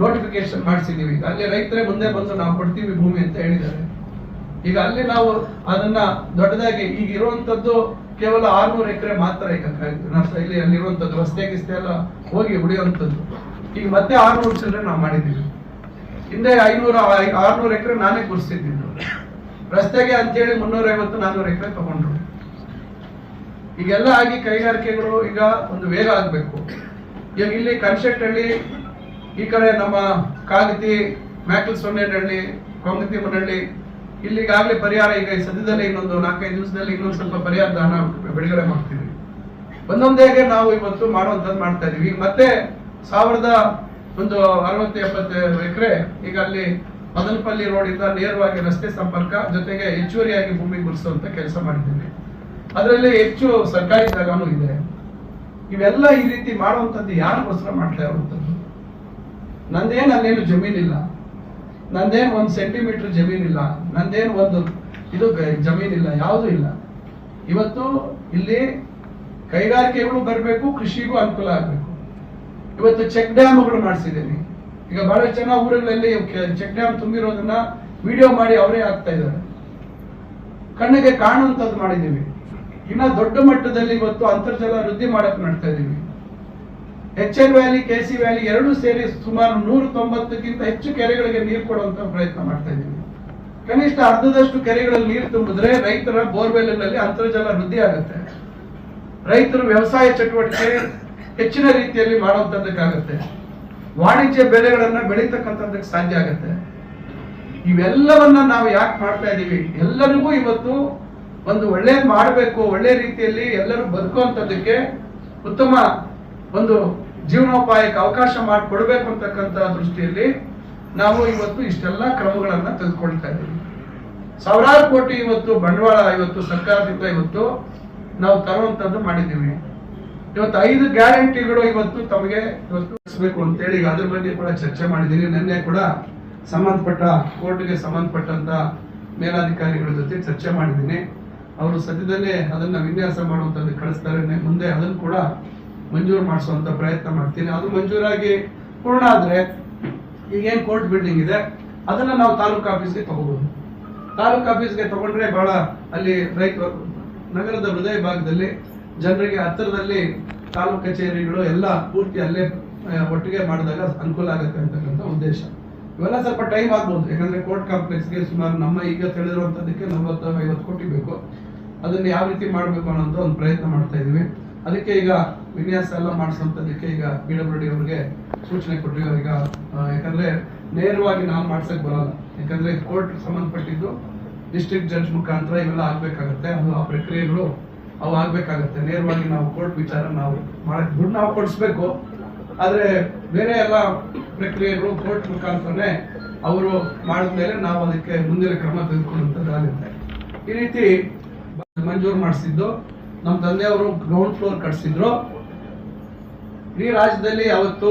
Notification ಮಾಡಿಸಿದೀವಿ. ಅಲ್ಲಿ ರೈತರೇ ಮುಂದೆ ಬಂದು ನಾವು ಕೊಡ್ತೀವಿ ಭೂಮಿ ಅಂತ ಹೇಳಿದ್ದಾರೆ. ಈಗ ಅಲ್ಲಿ ನಾವು ಅದನ್ನ ದೊಡ್ಡದಾಗಿ ಈಗ ಇರುವಂತದ್ದು ಕೇವಲ ಆರ್ನೂರು ಎಕರೆ ಮಾತ್ರ ಈಗ ಇಲ್ಲಿ ಅಲ್ಲಿರುವಂತದ್ದು ರಸ್ತೆ ಗಿಸ್ತೆ ಎಲ್ಲ ಹೋಗಿ ಉಳಿಯುವಂಥದ್ದು ಈಗ ಮತ್ತೆ ಆರ್ನೂರು ಚಿಲ್ಲರೆ ನಾವು ಮಾಡಿದ್ದೀವಿ. ಹಿಂದೆ ಐನೂರ, ಆರ್ನೂರು ಎಕರೆ ನಾನೇ ಗುರ್ಸಿದ್ದು ರಸ್ತೆಗೆ ಅಂತೇಳಿ ಮುನ್ನೂರೈವತ್ತು ನಾನ್ನೂರು ಎಕರೆ ತಗೊಂಡ್ರು. ಈಗೆಲ್ಲ ಆಗಿ ಕೈಗಾರಿಕೆಗಳು ಈಗ ಒಂದು ವೇಗ ಆಗಬೇಕು. ಈಗ ಇಲ್ಲಿ ಕನ್ಸೆಟ್ಟಹಳ್ಳಿ ಈ ಕಡೆ ನಮ್ಮ ಕಾಗತಿ ಮ್ಯಾಕಲ್ ಸೊನ್ನೆಹಳ್ಳಿ ಕೊಂಗತಿ ಮನಹಳ್ಳಿ ಇಲ್ಲಿಗಾಗಲೇ ಪರಿಹಾರ ಈಗ ಸದ್ಯದಲ್ಲಿ ಇನ್ನೊಂದು ನಾಲ್ಕೈದು ದಿವಸದಲ್ಲಿ ಇನ್ನೊಂದು ಸ್ವಲ್ಪ ಪರಿಹಾರ ದಾನ ಬಿಡುಗಡೆ ಮಾಡ್ತೀವಿ ಒಂದೊಂದೇಗೆ ನಾವು ಇವತ್ತು ಮಾಡುವಂಥದ್ದು ಮಾಡ್ತಾ ಇದೀವಿ ಈಗ ಮತ್ತೆ ಸಾವಿರದ ಒಂದು ಅರವತ್ತು ಎಪ್ಪತ್ತು ಎಕರೆ, ಈಗ ಅಲ್ಲಿ ಮದನಪಲ್ಲಿ ರೋಡ್ ಇಂದ ನೇರವಾಗಿ ರಸ್ತೆ ಸಂಪರ್ಕ, ಜೊತೆಗೆ ಹೆಚ್ಚುವರಿಯಾಗಿ ಭೂಮಿ ಗುಡಿಸುವಂತ ಕೆಲಸ ಮಾಡಿದ್ದೀವಿ. ಅದರಲ್ಲಿ ಹೆಚ್ಚು ಸರ್ಕಾರಿ ಜಾಗನೂ ಇದೆ. ಇವೆಲ್ಲ ಈ ರೀತಿ ಮಾಡುವಂಥದ್ದು ಯಾರಿಗೋಸ್ಕರ ಮಾಡ್ತಾ ಇರುವಂಥದ್ದು? ನಂದೇನು ಅಲ್ಲೇನು ಜಮೀನಿಲ್ಲ. ನಂದೇನು ಒಂದು ಸೆಂಟಿಮೀಟರ್ ಜಮೀನಿಲ್ಲ. ನಂದೇನು ಒಂದು ಇದು ಜಮೀನಿಲ್ಲ, ಯಾವುದೂ ಇಲ್ಲ. ಇವತ್ತು ಇಲ್ಲಿ ಕೈಗಾರಿಕೆಗಳು ಬರಬೇಕು, ಕೃಷಿಗೂ ಅನುಕೂಲ ಆಗಬೇಕು. ಇವತ್ತು ಚೆಕ್ ಡ್ಯಾಮ್ಗಳು ಮಾಡಿಸಿದ್ದೀನಿ. ಈಗ ಬಹಳ ಜನ ಊರುಗಳಲ್ಲಿ ಚೆಕ್ ಡ್ಯಾಮ್ ತುಂಬಿರೋದನ್ನ ವಿಡಿಯೋ ಮಾಡಿ ಅವರೇ ಆಗ್ತಾ ಇದ್ದಾರೆ. ಕಣ್ಣಿಗೆ ಕಾಣುವಂಥದ್ದು ಮಾಡಿದ್ದೀವಿ. ಇನ್ನ ದೊಡ್ಡ ಮಟ್ಟದಲ್ಲಿ ಇವತ್ತು ಅಂತರ್ಜಲ ವೃದ್ಧಿ ಮಾಡಕ್ ಮಾಡ್ತಾ ಇದೀವಿ H N valley K C valley ಎರಡೂ ಸೇರಿ ಸುಮಾರು ನೂರ ತೊಂಬತ್ತಕ್ಕಿಂತ ಹೆಚ್ಚು ಕೆರೆಗಳಿಗೆ ನೀರು ಕೊಡುವಂತ ಪ್ರಯತ್ನ ಮಾಡ್ತಾ ಇದ್ದೀವಿ. ಕನಿಷ್ಠ ಅರ್ಧದಷ್ಟು ಕೆರೆಗಳಲ್ಲಿ ನೀರು ತುಂಬಿದ್ರೆ ರೈತರ ಬೋರ್ವೆಲ್ನಲ್ಲಿ ಅಂತರ್ಜಲ ವೃದ್ಧಿ ಆಗುತ್ತೆ. ರೈತರು ವ್ಯವಸಾಯ ಚಟುವಟಿಕೆ ಹೆಚ್ಚಿನ ರೀತಿಯಲ್ಲಿ ಮಾಡುವಂಥದ್ದಕ್ಕಾಗುತ್ತೆ ವಾಣಿಜ್ಯ ಬೆಳೆಗಳನ್ನ ಬೆಳೀತಕ್ಕಂಥದ್ದಕ್ಕೆ ಸಾಧ್ಯ ಆಗುತ್ತೆ. ಇವೆಲ್ಲವನ್ನ ನಾವು ಯಾಕೆ ಮಾಡ್ತಾ ಇದ್ದೀವಿ? ಎಲ್ಲರಿಗೂ ಇವತ್ತು ಒಂದು ಒಳ್ಳೇದು ಮಾಡಬೇಕು, ಒಳ್ಳೆ ರೀತಿಯಲ್ಲಿ ಎಲ್ಲರೂ ಬದುಕುವಂಥದ್ದಕ್ಕೆ ಉತ್ತಮ ಒಂದು ಜೀವನೋಪಾಯಕ್ಕೆ ಅವಕಾಶ ಮಾಡಿಕೊಡ್ಬೇಕು ಅಂತಕ್ಕಂಥ ದೃಷ್ಟಿಯಲ್ಲಿ ನಾವು ಇವತ್ತು ಇಷ್ಟೆಲ್ಲ ಕ್ರಮಗಳನ್ನು ತೆಗೆದುಕೊಳ್ತಾ ಇದ್ದೀವಿ. ಸಾವಿರಾರು ಕೋಟಿ ಇವತ್ತು ಬಂಡವಾಳ ಇವತ್ತು ಸರ್ಕಾರದಿಂದ ಇವತ್ತು ನಾವು ತರುವಂಥದ್ದು ಮಾಡಿದ್ದೀವಿ. ಇವತ್ತು ಐದು ಗ್ಯಾರಂಟಿಗಳು ಇವತ್ತು ತಮಗೆ ಇವತ್ತು ಅಂತೇಳಿ ಅದ್ರ ಬಗ್ಗೆ ಕೂಡ ಚರ್ಚೆ ಮಾಡಿದ್ದೀನಿ ನಿನ್ನೆ ಕೂಡ ಸಂಬಂಧಪಟ್ಟ ಕೋರ್ಟ್ಗೆ ಸಂಬಂಧಪಟ್ಟಂತ ಮೇಲಾಧಿಕಾರಿಗಳ ಜೊತೆ ಚರ್ಚೆ ಮಾಡಿದ್ದೀನಿ. ಅವರು ಸದ್ಯದಲ್ಲೇ ಅದನ್ನ ವಿನ್ಯಾಸ ಮಾಡುವಂಥದ್ದು ಕಳಿಸ್ತಾರೆ. ಮುಂದೆ ಅದನ್ನು ಕೂಡ ಮಂಜೂರು ಮಾಡಿಸುವಂತ ಪ್ರಯತ್ನ ಮಾಡ್ತೀನಿ. ಅದು ಮಂಜೂರಾಗಿ ಪೂರ್ಣ ಆದ್ರೆ ಈಗೇನು ಕೋರ್ಟ್ ಬಿಲ್ಡಿಂಗ್ ಇದೆ, ಅದನ್ನ ನಾವು ತಾಲೂಕು ಆಫೀಸ್ಗೆ ತಗೋಬಹುದು ತಾಲೂಕು ಆಫೀಸ್ಗೆ ತಗೊಂಡ್ರೆ ಬಹಳ ಅಲ್ಲಿ ರೈತ, ನಗರದ ಹೃದಯ ಭಾಗದಲ್ಲಿ ಜನರಿಗೆ ಹತ್ತಿರದಲ್ಲಿ ತಾಲೂಕು ಕಚೇರಿಗಳು ಎಲ್ಲ ಪೂರ್ತಿ ಅಲ್ಲೇ ಒಟ್ಟಿಗೆ ಮಾಡಿದಾಗ ಅನುಕೂಲ ಆಗುತ್ತೆ ಅಂತಕ್ಕಂಥ ಉದ್ದೇಶ. ಇವೆಲ್ಲ ಸ್ವಲ್ಪ ಟೈಮ್ ಆಗ್ಬೋದು. ಯಾಕಂದ್ರೆ ಕೋರ್ಟ್ ಕಾಂಪ್ಲೆಕ್ಸ್ಗೆ ಸುಮಾರು ನಮ್ಮ ಈಗ ತಿಳಿದಿರುವಂತದಕ್ಕೆ ನಲವತ್ತು, ಐವತ್ತು ಕೋಟಿ ಬೇಕು. ಅದನ್ನ ಯಾವ ರೀತಿ ಮಾಡಬೇಕು ಅನ್ನೋದು ಒಂದು ಪ್ರಯತ್ನ ಮಾಡ್ತಾ ಇದೀವಿ ಅದಕ್ಕೆ ಈಗ ವಿನ್ಯಾಸ ಎಲ್ಲ ಮಾಡಿಸುವಂತದಕ್ಕೆ ಈಗ ಬಿ ಡಬ್ಲ್ಯೂ ಸೂಚನೆ ಕೊಟ್ಟಿರೋ ಈಗ ಯಾಕಂದ್ರೆ ನೇರವಾಗಿ ನಾವು ಮಾಡ್ಸಕ್ ಬರಲ್ಲ. ಯಾಕಂದ್ರೆ ಕೋರ್ಟ್ ಸಂಬಂಧಪಟ್ಟಿದ್ದು ಡಿಸ್ಟ್ರಿಕ್ಟ್ ಜಡ್ಜ್ ಮುಖಾಂತರ ಇವೆಲ್ಲ ಆಗ್ಬೇಕಾಗತ್ತೆ. ಅದು ಆ ಪ್ರಕ್ರಿಯೆಗಳು ಅವು ಆಗ್ಬೇಕಾಗತ್ತೆ. ನೇರವಾಗಿ ನಾವು ಕೋರ್ಟ್ ವಿಚಾರ ನಾವು ಮಾಡಕ್ ದುಡ್ಡು ನಾವು ಕೊಡಿಸ್ಬೇಕು. ಆದ್ರೆ ಬೇರೆ ಎಲ್ಲ ಪ್ರಕ್ರಿಯೆಗಳು ಕೋರ್ಟ್ ಮುಖಾಂತರನೇ ಅವರು ಮಾಡಿದ್ಮೇಲೆ ನಾವು ಅದಕ್ಕೆ ಮುಂದಿನ ಕ್ರಮ ತೆಗೆದುಕೊಳ್ಳುವಂಥದ್ದಾಗುತ್ತೆ ಈ ರೀತಿ ಮಂಜೂರು ಮಾಡಿಸಿದ್ದು. ನಮ್ಮ ತಂದೆಯವರು ಗ್ರೌಂಡ್ ಫ್ಲೋರ್ ಕಟ್ಸಿದ್ರು. ಈ ರಾಜ್ಯದಲ್ಲಿ ಅವತ್ತು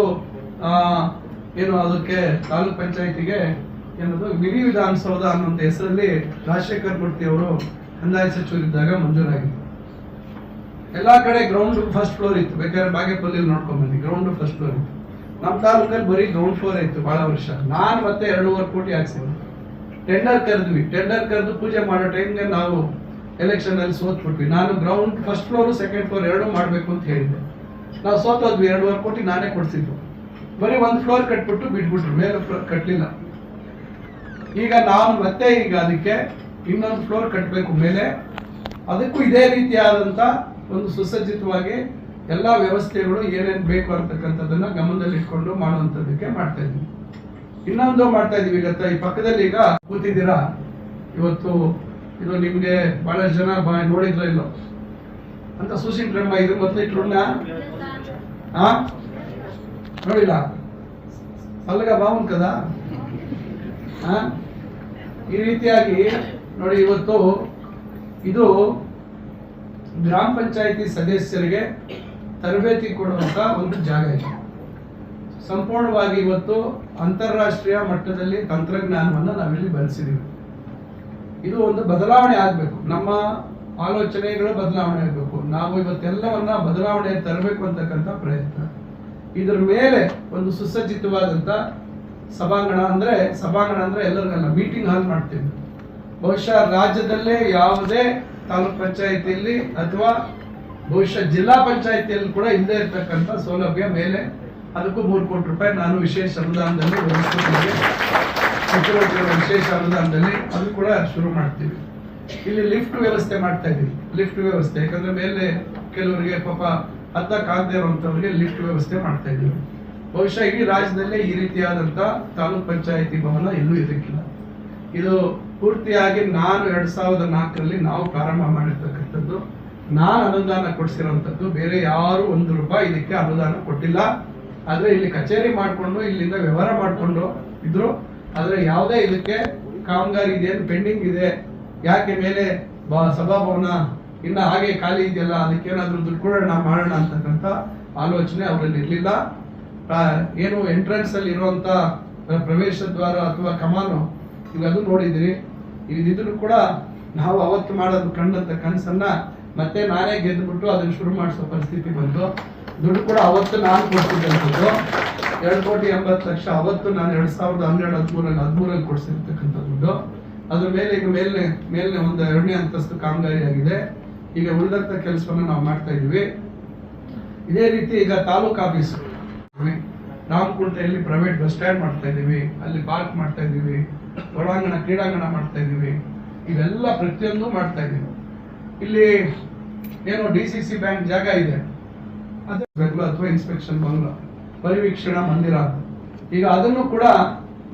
ಏನು ಅದಕ್ಕೆ ತಾಲೂಕ್ ಪಂಚಾಯತಿಗೆ ಏನದು ಮಿನಿ ವಿಧಾನಸೌಧ ಅನ್ನುವಂಥ ಹೆಸರಲ್ಲಿ ರಾಜಶೇಖರ್ ಮೂರ್ತಿ ಅವರು ಕಂದಾಯ ಸಚಿವರಿದ್ದಾಗ ಮಂಜೂರಾಗಿದೆ ಎಲ್ಲ ಕಡೆ ಗ್ರೌಂಡ್ ಫಸ್ಟ್ ಫ್ಲೋರ್ ಇತ್ತು. ಬೇಕಾದ್ರೆ ಬಾಗೇಪಲ್ಲಿಯಲ್ಲಿ ನೋಡ್ಕೊಂಡ್ ಬನ್ನಿ. ಗ್ರೌಂಡ್ ಫಸ್ಟ್ ಫ್ಲೋರ್ ಇತ್ತು. ನಮ್ಮ ತಾಲೂಕಲ್ಲಿ ಬರೀ ಗ್ರೌಂಡ್ ಫ್ಲೋರ್ ಇತ್ತು ಬಹಳ ವರ್ಷ. ನಾನು ಮತ್ತೆ ಎರಡೂವರೆ ಕೋಟಿ ಹಾಕ್ಸಿದ್ವಿ ಟೆಂಡರ್ ಕರೆದ್ವಿ. ಟೆಂಡರ್ ಕರೆದು ಪೂಜೆ ಮಾಡೋ ಟೈಮ್ಗೆ ನಾವು ಎಲೆಕ್ಷನ್ ಅಲ್ಲಿ ಸೋತ್ಬಿಟ್ವಿ ನಾನು ground first floor second floor ಎರಡು ಮಾಡಬೇಕು ಅಂತ ಹೇಳಿದ್ದೆ. ನಾವು ಸೋತೋದ್ವಿ ಎರಡೂವರೆ ಕೋಟಿ ನಾನೇ ಕೊಡಿಸಿದ್ದು. ಬರೀ ಒಂದು ಫ್ಲೋರ್ ಕಟ್ಬಿಟ್ಟು ಬಿಟ್ಬಿಟ್ರು, ಮೇಲೆ ಫ್ಲೋರ್ ಕಟ್ಟಲಿಲ್ಲ ಈಗ ನಾವು ಮತ್ತೆ ಈಗ ಅದಕ್ಕೆ ಇನ್ನೊಂದು ಫ್ಲೋರ್ ಕಟ್ಟಬೇಕು ಮೇಲೆ. ಅದಕ್ಕೂ ಇದೇ ರೀತಿಯಾದಂತ ಒಂದು ಸುಸಜ್ಜಿತವಾಗಿ ಎಲ್ಲಾ ವ್ಯವಸ್ಥೆಗಳು ಏನೇನು ಬೇಕು ಅಂತಕ್ಕಂಥದ್ದನ್ನು ಗಮನದಲ್ಲಿ ಇಟ್ಕೊಂಡು ಮಾಡುವಂತದಕ್ಕೆ ಮಾಡ್ತಾ ಇದ್ದೀವಿ ಇನ್ನೊಂದು ಮಾಡ್ತಾ ಇದೀವಿ ಈಗ ಈ ಪಕ್ಕದಲ್ಲಿ ಈಗ ಕೂತಿದ್ದೀರಾ? ಇವತ್ತು ಇದು ನಿಮ್ಗೆ ಬಹಳಷ್ಟು ಜನ ನೋಡಿದ್ರ ಇಲ್ಲ? ಅಂತ ಸುಶೀಲ್ ಇದು ಮೊದಲು ಇಟ್ರುಣ್ಣ ಹಾ ನೋಡಿಲ್ಲ? ಅಲ್ಲಗ ಬಾವು ಕದ? ಈ ರೀತಿಯಾಗಿ ನೋಡಿ ಇವತ್ತು ಇದು ಗ್ರಾಮ ಪಂಚಾಯತಿ ಸದಸ್ಯರಿಗೆ ತರಬೇತಿ ಕೊಡುವಂತ ಒಂದು ಜಾಗ ಇದೆ. ಸಂಪೂರ್ಣವಾಗಿ ಇವತ್ತು ಅಂತಾರಾಷ್ಟ್ರೀಯ ಮಟ್ಟದಲ್ಲಿ ತಂತ್ರಜ್ಞಾನವನ್ನು ನಾವಿಲ್ಲಿ ಬಳಸಿದೀವಿ ಇದು ಒಂದು ಬದಲಾವಣೆ ಆಗಬೇಕು. ನಮ್ಮ ಆಲೋಚನೆಗಳು ಬದಲಾವಣೆ ಆಗಬೇಕು. ನಾವು ಇವತ್ತೆಲ್ಲವನ್ನ ಬದಲಾವಣೆ ತರಬೇಕು ಅಂತಕ್ಕಂಥ ಪ್ರಯತ್ನ. ಇದರ ಮೇಲೆ ಒಂದು ಸುಸಜ್ಜಿತವಾದಂತ ಸಭಾಂಗಣ ಅಂದ್ರೆ ಸಭಾಂಗಣ ಅಂದ್ರೆ ಎಲ್ಲರಿಗಲ್ಲ ಮೀಟಿಂಗ್ ಹಾಲ್ ಮಾಡ್ತೀವಿ. ಬಹುಶಃ ರಾಜ್ಯದಲ್ಲೇ ಯಾವುದೇ ತಾಲೂಕ್ ಪಂಚಾಯತಿಯಲ್ಲಿ ಅಥವಾ ಬಹುಶಃ ಜಿಲ್ಲಾ ಪಂಚಾಯಿತಿಯಲ್ಲಿ ಕೂಡ ಇಲ್ಲದೆ ಇರತಕ್ಕಂಥ ಸೌಲಭ್ಯ ಮೇಲೆ ಅದಕ್ಕೂ ಮೂರು ಕೋಟಿ ರೂಪಾಯಿ ನಾನು ವಿಶೇಷ ಅನುದಾನದಲ್ಲಿ. ಮುಖ್ಯಮಂತ್ರಿಗಳ ವಿಶೇಷ ಅನುದಾನದಲ್ಲಿ ಅದು ಕೂಡ ಶುರು ಮಾಡ್ತೀವಿ. ಇಲ್ಲಿ ಲಿಫ್ಟ್ ವ್ಯವಸ್ಥೆ ಮಾಡ್ತಾ ಇದ್ದೀವಿ. ಲಿಫ್ಟ್ ವ್ಯವಸ್ಥೆ, ಯಾಕಂದ್ರೆ ಮೇಲೆ ಕೆಲವರಿಗೆ ಪಾಪ ಹತ್ತಕ್ಕಾಗದೇ ಇರುವಂಥವ್ರಿಗೆ ಲಿಫ್ಟ್ ವ್ಯವಸ್ಥೆ ಮಾಡ್ತಾ ಇದ್ದೀವಿ. ಬಹುಶಃ ಇಡೀ ರಾಜ್ಯದಲ್ಲೇ ಈ ರೀತಿಯಾದಂತ ತಾಲೂಕ್ ಪಂಚಾಯಿತಿ ಭವನ ಎಲ್ಲೂ ಇರಕ್ಕಿಲ್ಲ ಇದು ಪೂರ್ತಿಯಾಗಿ ನಾನು ಎರಡು ಸಾವಿರದ ನಾಲ್ಕರಲ್ಲಿ ನಾವು ಪ್ರಾರಂಭ ಮಾಡಿರ್ತಕ್ಕಂಥದ್ದು. ನಾನು ಅನುದಾನ ಕೊಡಿಸಿರುವಂತದ್ದು ಬೇರೆ ಯಾರು ಒಂದು ರೂಪಾಯಿ ಇದಕ್ಕೆ ಅನುದಾನ ಕೊಟ್ಟಿಲ್ಲ. ಆದರೆ ಇಲ್ಲಿ ಕಚೇರಿ ಮಾಡಿಕೊಂಡು, ಇಲ್ಲಿಂದ ವ್ಯವಹಾರ ಮಾಡಿಕೊಂಡು ಇದ್ರು ಆದ್ರೆ ಯಾವುದೇ ಇದಕ್ಕೆ ಕಾಮಗಾರಿ ಇದೆ ಪೆಂಡಿಂಗ್ ಇದೆ. ಯಾಕೆ ಮೇಲೆ ಸಭಾಭವನ ಇನ್ನ ಹಾಗೆ ಖಾಲಿ ಇದೆಯಲ್ಲ ಅದಕ್ಕೇನಾದ್ರೂ ದುಡ್ಡು ಕೊಡೋಣ ಮಾಡೋಣ ಅಂತಕ್ಕಂಥ ಆಲೋಚನೆ ಅವರಲ್ಲಿ ಇರಲಿಲ್ಲ. ಏನು ಎಂಟ್ರೆನ್ಸ್ ಅಲ್ಲಿ ಇರುವಂತ ಪ್ರವೇಶ ದ್ವಾರ ಅಥವಾ ಕಮಾನು ನೋಡಿದಿರಿ ನೋಡಿದ್ರಿ ಇದಿದ್ರು ಕೂಡ ನಾವು ಅವತ್ತು ಮಾಡೋದು ಕಂಡಂತ ಕನಸನ್ನ ಮತ್ತೆ ನಾನೇ ಗೆದ್ದುಬಿಟ್ಟು ಅದನ್ನ ಶುರು ಮಾಡಿಸೋ ಪರಿಸ್ಥಿತಿ ಬಂತು. ದುಡ್ಡು ಕೂಡ ಅವತ್ತು ನಾನು ಕೊಡ್ತಿದ್ದಂಥದ್ದು ಎರಡು ಕೋಟಿ ಎಂಬತ್ತು ಲಕ್ಷ ಅವತ್ತು ನಾನು ಎರಡು ಸಾವಿರದ ಹನ್ನೆರಡು ಹದಿಮೂರಲ್ಲಿ ಹದಿಮೂರಲ್ಲಿ ಕೊಡಿಸಿರ್ತಕ್ಕಂಥ ದುಡ್ಡು. ಅದ್ರ ಮೇಲೆ ಈಗ ಮೇಲ್ನೆ ಮೇಲ್ನೆ ಒಂದು ಎರಡನೇ ಅಂತಸ್ತು ಕಾಮಗಾರಿ ಆಗಿದೆ ಈಗ ಉಳಿದಂತ ಕೆಲಸವನ್ನು ನಾವು ಮಾಡ್ತಾ ಇದೀವಿ ಇದೇ ರೀತಿ ಈಗ ತಾಲೂಕ್ ಆಫೀಸ್ ರಾಮಕುಂಟೆಯಲ್ಲಿ ಪ್ರೈವೇಟ್ ಬಸ್ ಸ್ಟ್ಯಾಂಡ್ ಮಾಡ್ತಾ ಇದೀವಿ ಅಲ್ಲಿ ಪಾರ್ಕ್ ಮಾಡ್ತಾ ಇದೀವಿ ಒಳಾಂಗಣ, ಕ್ರೀಡಾಂಗಣ ಮಾಡ್ತಾ ಇದೀವಿ ಇವೆಲ್ಲ ಪ್ರತಿಯೊಂದು ಮಾಡ್ತಾ ಇದೀವಿ ಇಲ್ಲಿ ಏನು ಡಿ ಸಿ ಸಿ ಬ್ಯಾಂಕ್ ಜಾಗ ಇದೆ. ಅದು ಅಥವಾ ಇನ್ಸ್ಪೆಕ್ಷನ್ ಬಂಗ್ಲಾ. ಪರಿವೀಕ್ಷಣಾ ಮಂದಿರ. ಈಗ ಅದನ್ನು ಕೂಡ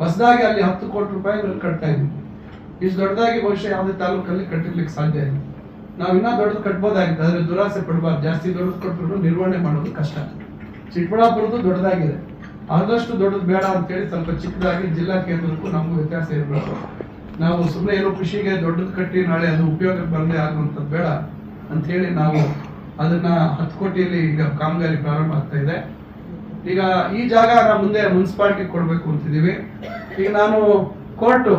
ಹೊಸದಾಗಿ ಅಲ್ಲಿ ಹತ್ತು ಕೋಟಿ ರೂಪಾಯಿ ಕಟ್ತಾ ಇದ್ವಿ. ಇಷ್ಟು ದೊಡ್ಡದಾಗಿ ಬಹುಶಃ ಯಾವುದೇ ತಾಲೂಕಲ್ಲಿ ಕಟ್ಟಿರ್ಲಿಕ್ಕೆ ಸಾಧ್ಯ ಇಲ್ಲ. ನಾವು ಇನ್ನೂ ದೊಡ್ಡದು ಕಟ್ಬೋದಾಗಿತ್ತು. ಆದರೆ ದುರಾಸೆ ಪಡಬಾರ್ದು. ಜಾಸ್ತಿ ದೊಡ್ಡದು ಕೊಟ್ಟರು ನಿರ್ವಹಣೆ ಮಾಡೋದು ಕಷ್ಟ. ಚಿಕ್ಕಬಳ್ಳಾಪುರದ್ದು ದೊಡ್ಡದಾಗಿದೆ. ಆದಷ್ಟು ದೊಡ್ಡದು ಬೇಡ ಅಂತೇಳಿ ಸ್ವಲ್ಪ ಚಿಕ್ಕದಾಗಿ ಜಿಲ್ಲಾ ಕೇಂದ್ರಕ್ಕೂ ನಮಗೂ ವ್ಯತ್ಯಾಸ ಇರಬೇಕು. ನಾವು ಸುಮ್ಮನೆ ಏನೋ ಖುಷಿಗೆ ದೊಡ್ಡದು ಕಟ್ಟಿ ನಾಳೆ ಅದು ಉಪಯೋಗಕ್ಕೆ ಬರಲಿ ಆಗುವಂಥದ್ದು ಬೇಡ ಅಂತ ಹೇಳಿ ನಾವು ಅದನ್ನ ಹತ್ತು ಕೋಟಿಯಲ್ಲಿ ಈಗ ಕಾಮಗಾರಿ ಪ್ರಾರಂಭ ಆಗ್ತಾ ಇದೆ. ಈಗ ಈ ಜಾಗ ನಾವು ಮುಂದೆ ಮುನ್ಸಿಪಾಲ್ಟಿ ಕೊಡಬೇಕು ಅಂತಿದ್ದೀವಿ. ಈಗ ನಾನು ಕೋರ್ಟು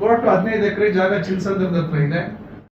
ಕೋರ್ಟು ಹದಿನೈದು ಎಕರೆ ಜಾಗ ಚಿನ್ಸಂದ್ರದ ಹತ್ರ ಇದೆ.